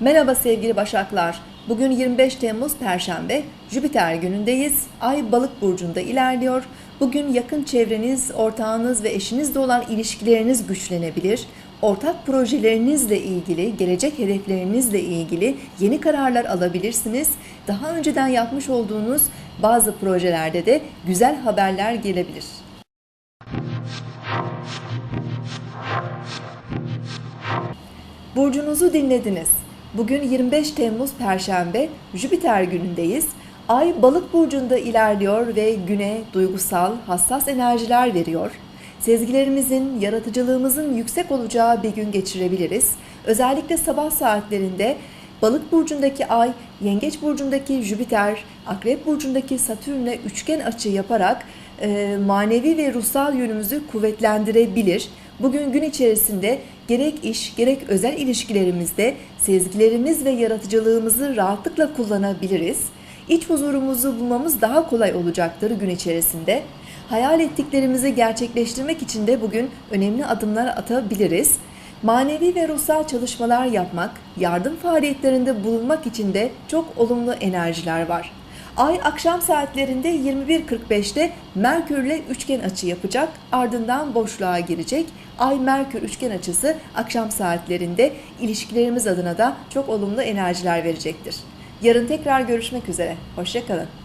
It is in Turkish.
Merhaba sevgili Başaklar. Bugün 25 Temmuz Perşembe, Jüpiter günündeyiz. Ay Balık burcunda ilerliyor. Bugün yakın çevreniz, ortağınız ve eşinizle olan ilişkileriniz güçlenebilir. Ortak projelerinizle ilgili, gelecek hedeflerinizle ilgili yeni kararlar alabilirsiniz. Daha önceden yapmış olduğunuz bazı projelerde de güzel haberler gelebilir. Burcunuzu dinlediniz. Bugün 25 Temmuz Perşembe, Jüpiter günündeyiz. Ay Balık burcunda ilerliyor ve güne duygusal, hassas enerjiler veriyor. Sezgilerimizin, yaratıcılığımızın yüksek olacağı bir gün geçirebiliriz. Özellikle sabah saatlerinde Balık burcundaki Ay, Yengeç burcundaki Jüpiter, Akrep burcundaki Satürn'le üçgen açı yaparak e, manevi ve ruhsal yönümüzü kuvvetlendirebilir. Bugün gün içerisinde gerek iş gerek özel ilişkilerimizde sezgilerimiz ve yaratıcılığımızı rahatlıkla kullanabiliriz. İç huzurumuzu bulmamız daha kolay olacaktır gün içerisinde. Hayal ettiklerimizi gerçekleştirmek için de bugün önemli adımlar atabiliriz. Manevi ve ruhsal çalışmalar yapmak, yardım faaliyetlerinde bulunmak için de çok olumlu enerjiler var. Ay akşam saatlerinde 21.45'te Merkürle üçgen açı yapacak, ardından boşluğa girecek. Ay Merkür üçgen açısı akşam saatlerinde ilişkilerimiz adına da çok olumlu enerjiler verecektir. Yarın tekrar görüşmek üzere. Hoşçakalın.